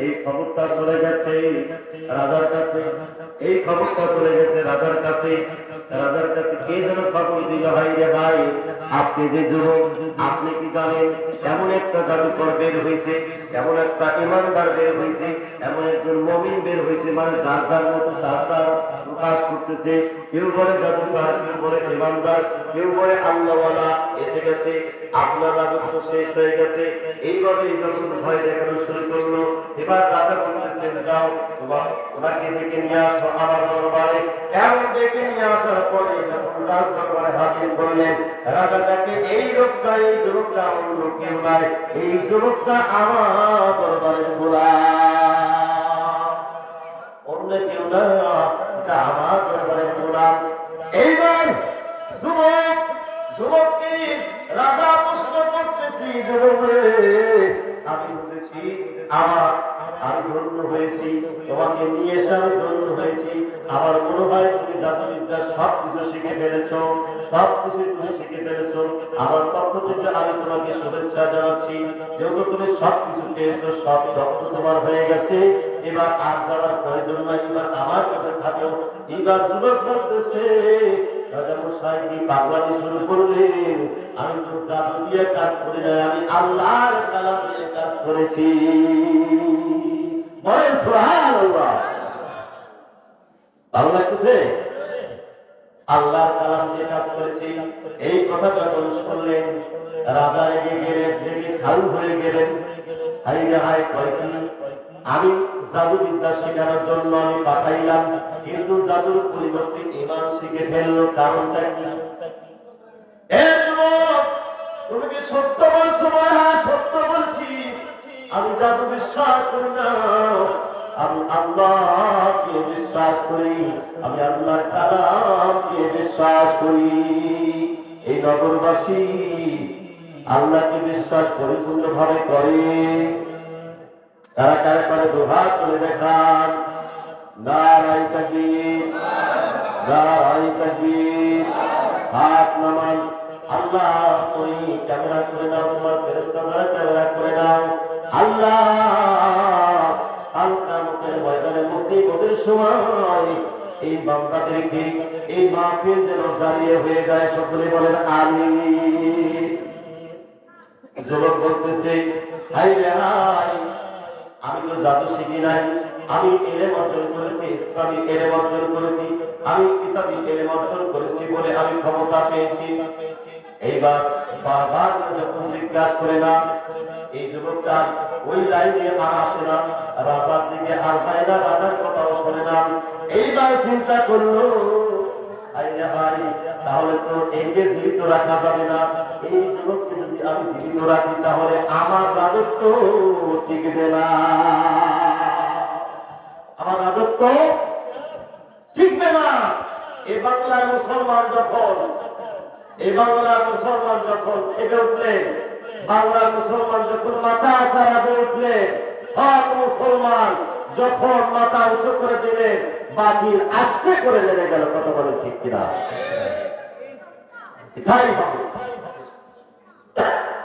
এই খবরটা চলে গেছে রাজার কাছে। এই খবরটা চলে গেছে রাজার কাছে। রাজার কাছে কে যেন খবর দিল ভাই রে ভাই, আপনি যে যুবক, আপনি কি জানেন? এমন একটা জাদুকর বের হয়েছে। এমন একটা ইমানদার বের হয়েছে এমন একজন মমিন বের হয়েছে মানে যার যার মতো তার তার প্রকাশ করতেছে। কেউ বলে জাদুকর, কেউ বলে ইমানদার, কেউ বলে আল্লাহওয়ালা, এসে গেছে, আপনার রাজত্ব শেষ হয়ে গেছে। এইভাবে যখন ভয় দেখানো শুরু করল। এবার রাজা বলতেছেন যাও, তোমার ওনাকে ডেকে নিয়ে আসো আমার দরবারে। এমন ডেকে নিয়ে আসার পরে যখন রাজ দরবারে হাজির করলেন রাজা দেখে এই লোকটা এই যুবকটা অন্য কেউ নাই এই যুবকটা আমার দরবারে গোলাম অন্য কেউ না আমার দরবারে গোলাম এইবার যুবক, যুবককে রাজা প্রশ্ন করতেছি, যুবক আমি বুঝেছি আমার আমি ধন্য হয়েছি, তোমাকে নিয়ে এসে আমি ধন্য হয়েছি। আমার মনে হয় তুমি জাতবিদ্যা সব কিছু শিখে সব কিছু তুমি শিখে আমার পক্ষ থেকে আমি তোমাকে শুভেচ্ছা জানাচ্ছি। যেহেতু তুমি সব কিছু পেয়েছ, সব তোমার হয়ে গেছে। এবার আর যাওয়ার প্রয়োজন এবার আমার কাছে থাকো। এবার যুবক বলতেছে আমি তো কাজ করি না আমি আল্লাহর কালাম দিয়ে কাজ করেছি। কালাম দিয়ে কাজ এই কথা যখন শুনলেন রাজা হয়ে গেলেন। আমি জাদু বিদ্যা শেখানোর জন্য আমি পাঠাইলাম, কিন্তু জাদুর পরিবর্তে ইমান শিখে ফেলল কারণটা কি? তুমি সত্য বলছো? সত্য বলছি। আমি জাদু বিশ্বাস করি না। আমি আল্লাহকে বিশ্বাস করি, আমি আল্লাহর কালামকে বিশ্বাস করি। এই নগরবাসী আল্লাহকে বিশ্বাস পরিপূর্ণ ভাবে করে। তারা কারা করে দুহাত তুলে দেখান। নারাই তাকবীর নারাই তাকবীর। হাত নামান, আল্লাহ তুমি ক্যামেরা করে নাও, তোমার ফেরেশতা দ্বারা ক্যামেরা করে নাও। আল্লাহ আমি তো জাদু শিখি আমি এলেম অর্জন করেছি, ইসলামী এলেম অর্জন করেছি, আমি কিতাবি এলেম অর্জন করেছি বলে আমি ক্ষমতা পেয়েছি। এইবার বারবার জিজ্ঞাসা করে না এই যুবকটা ওই লাইনে আর আসে না। রাজার দিকে আর যায় না, রাজার কথাও শোনে না। এইবার চিন্তা করল তাহলে তো একে জীবিত রাখা যাবে না। এই যুবককে যদি আমি জীবিত রাখি, তাহলে আমার রাজত্ব টিকবে না। আমার রাজত্ব টিকবে না। এ বাংলার মুসলমান যখন, এ বাংলার মুসলমান যখন থেকে উঠলেন বাংলার মুসলমান যখন মাথা চাড়াতে উঠলেন হক মুসলমান যখন মাথা উঁচু করে দিলেন বাকির আস্তে করে নেমে গেল কত বলে ঠিক কিনা?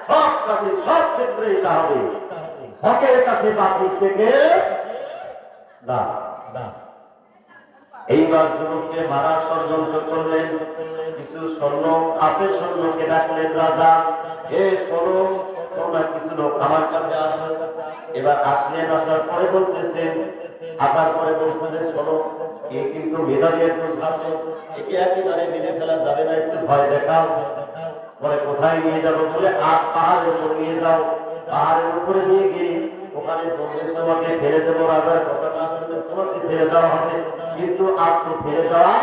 সব কাজে, সব ক্ষেত্রে এটা হবে। হকের কাছে থেকে না। এইবার যুবককে মারা ষড়যন্ত্র করলেন, কিছু স্বর্ণ আপের স্বর্ণকে ডাকলেন রাজা। এ স্বর্ণ তোমরা কিছু লোক আমার কাছে আসো। এবার আসলেন আসার পরে বলতেছেন আসার পরে বলতেছেন শোনো, এ কিন্তু মেধাবী একজন ছাত্র, একে একেবারে মেরে ফেলা যাবে না, একটু ভয় দেখাও। বলে, কোথায় নিয়ে যাব? বলে আট পাহাড়ের উপর নিয়ে যাও। পাহাড়ের উপরে নিয়ে গিয়ে ওখানে বললে, তোমাকে ফেলে দেবো, রাজার কথা না শুনলে তোমাকে ফেলে দেওয়া হবে। কিন্তু আজ তো ফেলে দেওয়া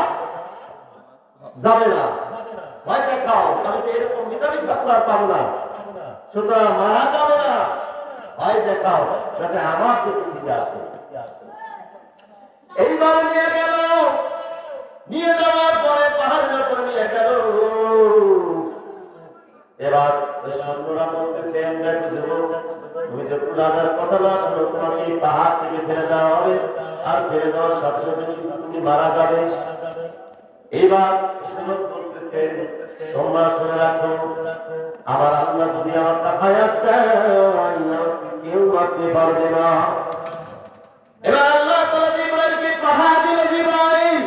যাবে না। ভয় দেখাও আমি তো এরকম মেধাবী ছাত্র আর পাবো না। সুতরাং মারা যাবে না। ভয় দেখাও, যাতে আমার দিকে আসে এইবার নিয়ে গেল, নিয়ে যাওয়ার পরে পাহাড়ের উপরে নিয়ে গেল। এবার সৈন্যরা বলতেছেন দেখো যুবক তুমি যখন রাজার কথা না শোনো তোমাকে পাহাড় থেকে ফেলে দেওয়া হবে। আর ফেলে দেওয়ার সাথে সাথে তুমি মারা যাবে। এবার সুযোগ করতেছে তোমরা শুনে রাখো, আমার আল্লাহ যদি আমার দেয় কেউ মারতে পারবে না। এবার আল্লাহ তাআলা জিবরাইলকে পাহাড় দিল, জিবরাইল,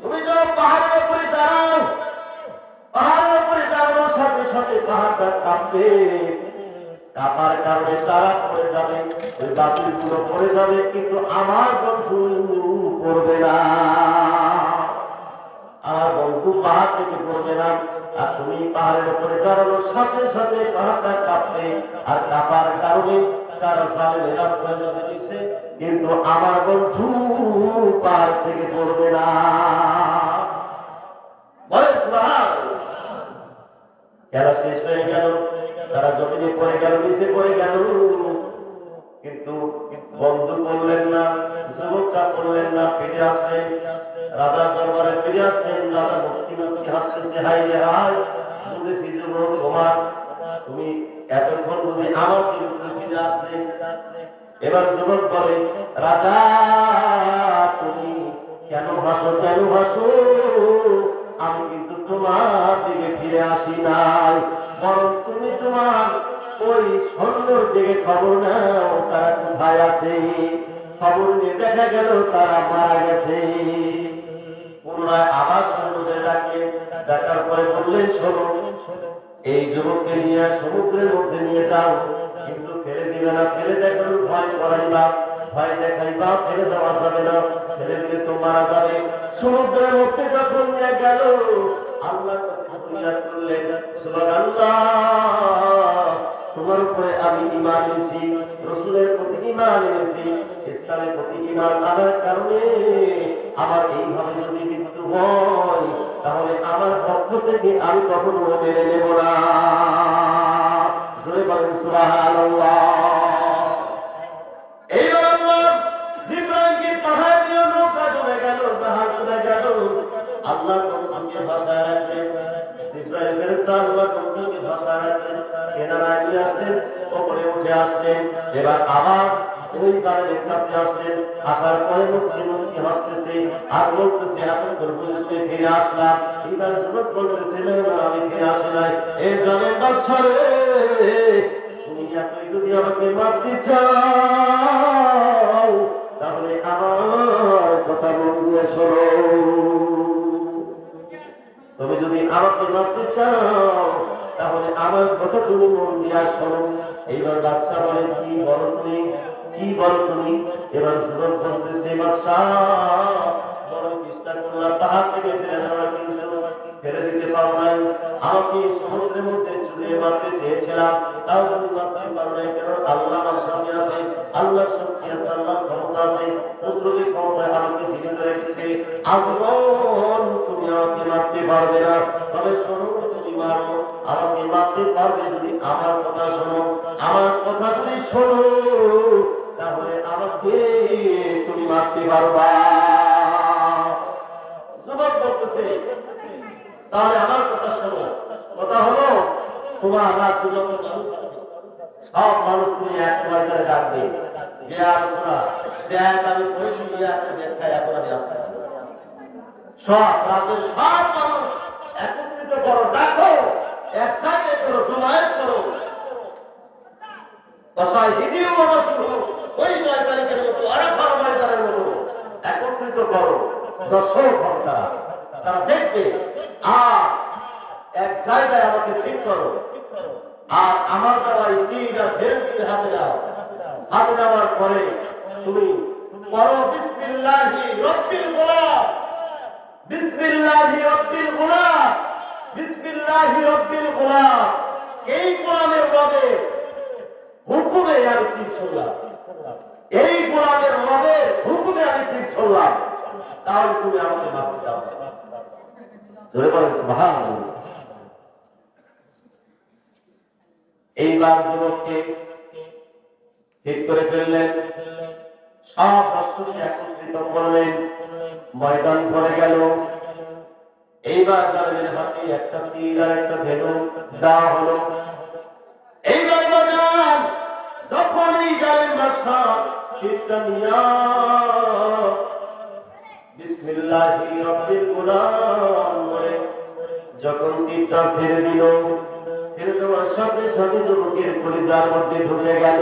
তুমি যখন পাহাড়ের উপরে যাও পাহাড়ের উপরে যাওয়ার সাথে সাথে পাহাড়টা কাঁপবে। কাঁপার কারণে তারা পড়ে যাবে, ওই বাতিল পড়ে যাবে, কিন্তু আমার বন্ধু পড়বে না। আমার বন্ধু পাহাড় থেকে পড়বে না আর তুমি পাহাড়ের উপরে দাঁড়ানোর সাথে সাথে পাহাড়টা কাঁপবে আর কাঁপার কারণে তারা জালেমেরা পড়ে যাবে নিচে। কিন্তু আমার বন্ধু পাহাড় থেকে পড়বে না। খেলা শেষ হয়ে গেল, তারা জমিনে পড়ে গেল, নিচে পড়ে গেল। কিন্তু বন্ধু করলেন না যুবকটা করলেন না, ফিরে আসলেন রাজার দরবারে ফিরে আসলেন, রাজা মুসকি মুসকি হাসতেছে হাই রে হাই যুবক, তোমার, তুমি এতক্ষণ বুঝি আমার বিরুদ্ধে ফিরে আসলে। এবার যুবক বলে, রাজা, তুমি কেন ভাসো কেন ভাসো? আমি কিন্তু তোমার দিকে ফিরে আসি নাই। বরং তুমি তোমার ওই সন্ধ্যর দিকে খবর নাও, তারা কোথায় আছে? খবর নিয়ে দেখা গেল, তারা মারা গেছে। পুনরায় আবার সৈন্যদের ডাকলেন। ডাকার পরে বললেন, শোনো, এই যুবককে নিয়ে সমুদ্রের মধ্যে নিয়ে যাও। কিন্তু ফেলে দিবে না, ফেলে দেখানোর ভয় করাইবা, ভয় দেখাইবা, ফেলে দেওয়া যাবে না, ফেলে দিলে তো মারা যাবে। সমুদ্রের মধ্যে যখন নিয়ে গেল, আল্লাহ করলেন তোমার উপরে আমি ইমান ইমান এনেছি, ইসলামের প্রতি ইমান আনার কারণে আমার এইভাবে যদি মৃত্যু হয়, তাহলে আমার পক্ষ থেকে আমি কখনো মেনে নেব না। আল্লাহ জিব্রাইলকে পাহাড় দিয়ে রাখলেন ফেরেশতা আল্লাহ বন্ধুকে ভাষায় রাখলেন কেনারায় নিয়ে আসলেন, ওপরে উঠে আসলেন। এবার আবার ওই জালের কাছে আসলেন। আসার পরে মুসলিম মুসলিম হাসতেছে, আর বলতেছে, এখন তোর বুঝতে ফিরে আসলাম এবার যুবক বলতেছে আমি ফিরে আসি নাই। এই জলের বাদশা তুমি এতই যদি আমাকে মারতে চাও, তাহলে আমার কথা দিয়ে শোনো। তুমি যদি আমাকে মারতে চাও, তাহলে আমার কথা তুমি মন দিয়া শোনো। এইবার বাদশা বলে, কি বলো তুমি? কি বলো তুমি? এবার সুরজ বলতেছে বড় চেষ্টা করলাম পাহাড় থেকে ফেলে দেওয়ার কিন্তু ফেলে দিতে পারো নাই। আমাকে সমুদ্রের মধ্যে চুলে মারতে চেয়েছিলাম, তাও তুমি মারতে পারো পারবা যুবক বলতেছে তাহলে আমার কথা মানুষ সব মানুষ মানুষ একত্রিত করো, ডাকো, এক জায়গায় করো, জমায়েত দ্বিতীয় শুরু ওই নয় তারিখের মতো ময়দানের মতো একত্রিত করো। দর্শক ভক্তারা তারা দেখবে, আর এক জায়গায় আমাকে ঠিক করো। আর আমার দ্বারা এই তীর আর হাতে দাও। হাতে দেওয়ার পরে তুমি এই হুকুমে আমি তীর ছড়লাম এই গোলামের রবের হুকুমে আমি তীর ছড়লাম তাহলে তুমি আমাকে মারতে দাও। বলেন, সুবহানাল্লাহ। এইবার যুবককে ঠিক করে ফেললেন। সব দর্শককে একত্রিত করলেন। ময়দান ভরে গেল। এইবার জালের হাতে একটা তীর আর একটা ধেনু দেওয়া হলো। এইবার বাজান যখনই জানেন বাসা বলে যখন তীরটা ছেড়ে দিল, ছেড়ে দেওয়ার সাথে সাথে যুবকের কলিজার মধ্যে ঢুকে গেল।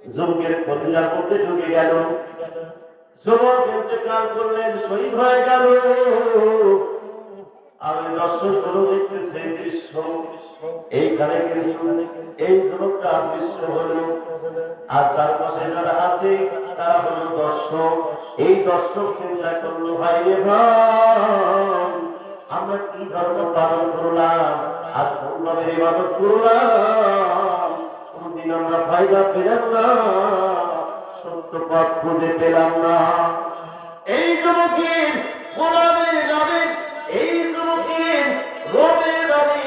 যুবকের কলিজার মধ্যে ঢুকে গেল। যুবক ইন্তেকাল করলেন, শহীদ হয়ে গেল। আমি দর্শকগুলো দেখতেছে দৃশ্য। এইখানে কিন্তু এই যুবকটা দৃশ্য হলো। আর যার পাশে যারা আছে, তারা হলো দর্শক। এই দর্শক চিন্তা করল ভাই রে আমরা কি ধর্ম পালন করলাম? আর কোনভাবে ইবাদত করলাম? কোনদিন আমরা ফায়দা পেলাম না, সত্য পথ খুঁজে পেলাম না। এই যুবকের গোলামের নামে, এই যুবকের রবের নামে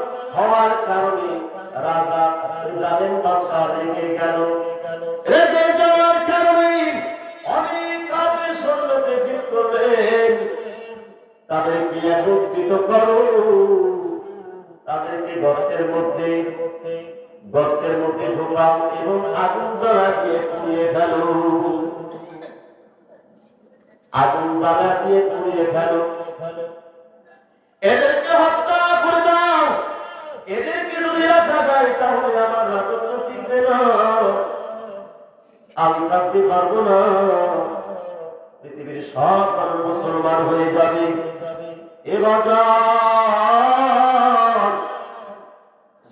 হওয়ার কারণে রাজা জালেম বাদশাহ রেগে গেল। রেগে যাওয়ার কারণে অনেক কাপের সৈন্যকে ফিট করলেন। তাদেরকে একত্রিত করো। তাদেরকে গর্তের মধ্যে গর্তের মধ্যে ঢোকাও এবং আগুন জ্বালা দিয়ে পুড়িয়ে ফেলো। আগুন জ্বালা দিয়ে পুড়িয়ে ফেলো। এদেরকে হত্যা এদেরকে যদি রাখা যায় তাহলে আমার রাজত্ব টিকবে না। আমি থাকতে পারব না। পৃথিবীর সব মানুষ মুসলমান হয়ে যাবে। এবার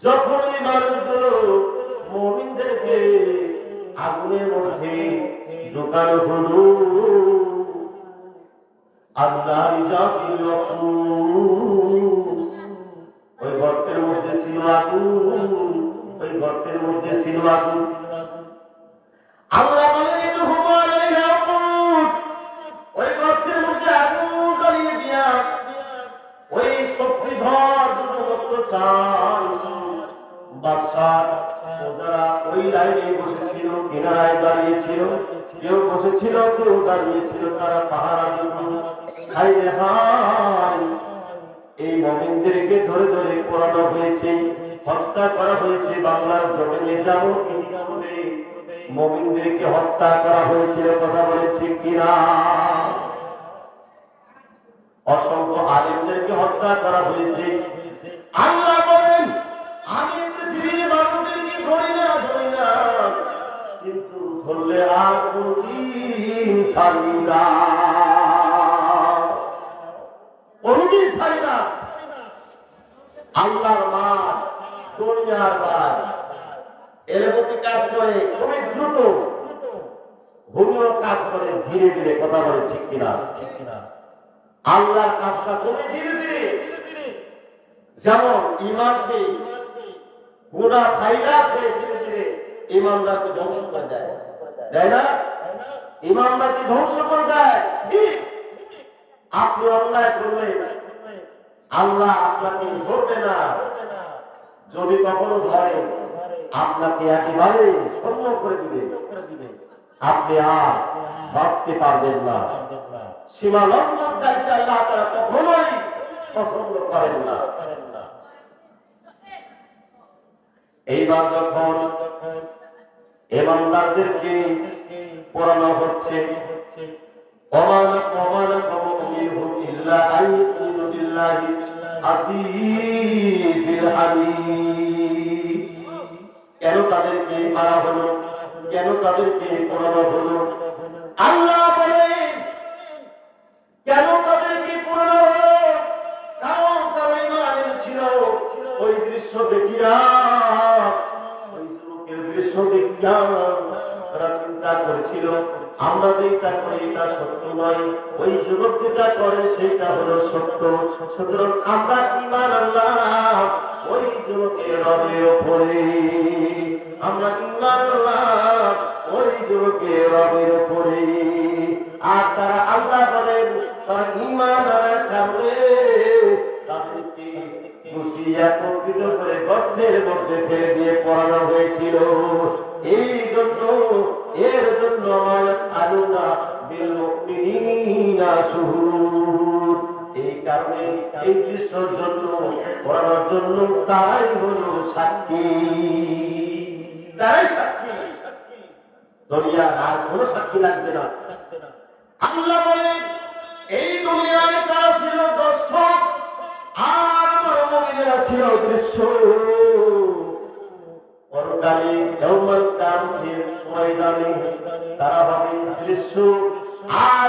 যখন এই মানুষগুলো মমিনদেরকে আগুনের মধ্যে ঢোকানো হলো, আল্লাহ গর্তের মধ্যে ছিল আগুন, ওই গর্তের মধ্যে ছিল আগুন। আল্লাহ বলেন এই তো ওই গর্তের মধ্যে আগুন জ্বালিয়ে দিয়া, ওই শক্তিধর ওই লাইনে বসেছিল কিনারায় দাঁড়িয়েছিল, কেউ বসেছিল, কেউ দাঁড়িয়েছিল, তারা পাহারা দিত হাই রে হাই মমিনদেরকে ধরে ধরে পোড়ানো হয়েছে, হত্যা করা হয়েছে, বাংলার জমিনে যাব মমিনদেরকে হত্যা করা হয়েছিল, কথা বলে ঠিক কিনা? অসংখ্য আলিমদেরকে হত্যা করা হয়েছে। আল্লাহ বলেন, আমি পৃথিবীর মানুষদেরকে ধরি না ধরি না, কিন্তু ধরলে আর কোনদিন ছাড়ি না কোনদিন ছাড়ি না আল্লাহর মা দুনিয়ার ভাই এর মধ্যে কাজ করে খুবই দ্রুত। ভূমিও কাজ করে ধীরে ধীরে, কথা বলে ঠিক কিনা? ঠিক কিনা আল্লাহর কাজটা খুবই ধীরে ধীরে। যেমন ইমানকে গোড়া ভাইরাস হয়ে ধীরে ধীরে ইমানদারকে ধ্বংস করে দেয়। তাই না? ইমানদারকে ধ্বংস করে দেয়। ঠিক। আপনি অন্যায় করবেন আল্লাহ আপনাকে ধরবে না। যদি কখনো ধরে, আপনাকে একেবারে শূন্য করে দিবে। আপনি আর বাঁচতে পারবেন না। সীমা লঙ্ঘনকারীকে আল্লাহ তারা কখনোই পছন্দ করেন না। এইবার যখন ইমানদারদেরকে পড়ানো হচ্ছে অমানক অমানক ইল্লা আইয়ুমিনু কেন তাদেরকে মারা হলো? কেন তাদেরকে পড়ানো হলো? আল্লাহ বলেন, কেন তাদেরকে পড়ানো হলো? কারণ তারা ইমান এনেছিল। ওই দৃশ্য দেখিয়া, ওই যুবকের দৃশ্য দেখিয়া তারা চিন্তা করেছিল আমরা যেটা করি এটা সত্য নয়, ওই যুবক যেটা করে সেটা হলো সত্য। সুতরাং আমরা ইমান আল্লাহ, ওই যুবকের রবের ওপরে আমরা ইমান আনলাম ওই যুবকের রবের ওপরে আর তারা আল্লাহ বলেন, তারা ইমান আনার তাদেরকে মুসিয়া একত্রিত করে গর্তের মধ্যে ফেলে দিয়ে পড়ানো হয়েছিল। এই এই জন্য পড়ানোর জন্য তারাই হলো সাক্ষী। তারাই সাক্ষী। দুনিয়ার আর কোনো সাক্ষী লাগবে না। আল্লাহ বলে এই দুনিয়ায় তারা ছিল দর্শক, আর আমার মুমিনেরা ছিল দৃশ্য। পরকালে ইয়াউমাল কিয়ামতের ময়দানে তারা হবে দৃশ্য, আর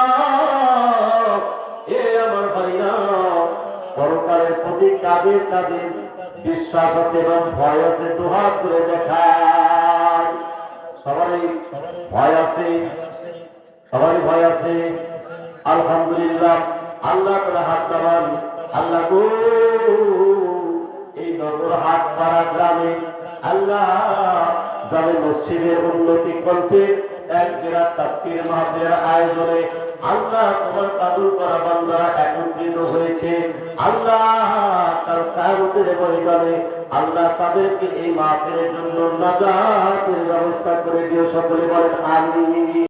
পরকালের প্রতি কাদের কাদের বিশ্বাস আছে এবং ভয় আছে, দুহাত করে দেখায়। সবারই ভয় আছে, সবারই ভয় আছে। আলহামদুলিল্লাহ, আল্লাহ করে হাত দাবান আল্লাহ গো। এই নগর হাত পাড়া গ্রামে আল্লাহ যাবে মসজিদের উন্নতি কল্পে এক বিরাট তাফসির মাহফিলের আয়োজনে আল্লাহ তোমার কাবুল করা বান্দারা একত্রিত হয়েছে। আল্লাহ তার কায়মতের ময়দানে আল্লাহ তাদেরকে এই মাফের জন্য নাজাতের ব্যবস্থা করে দিয়ে সকলে বলেন আমি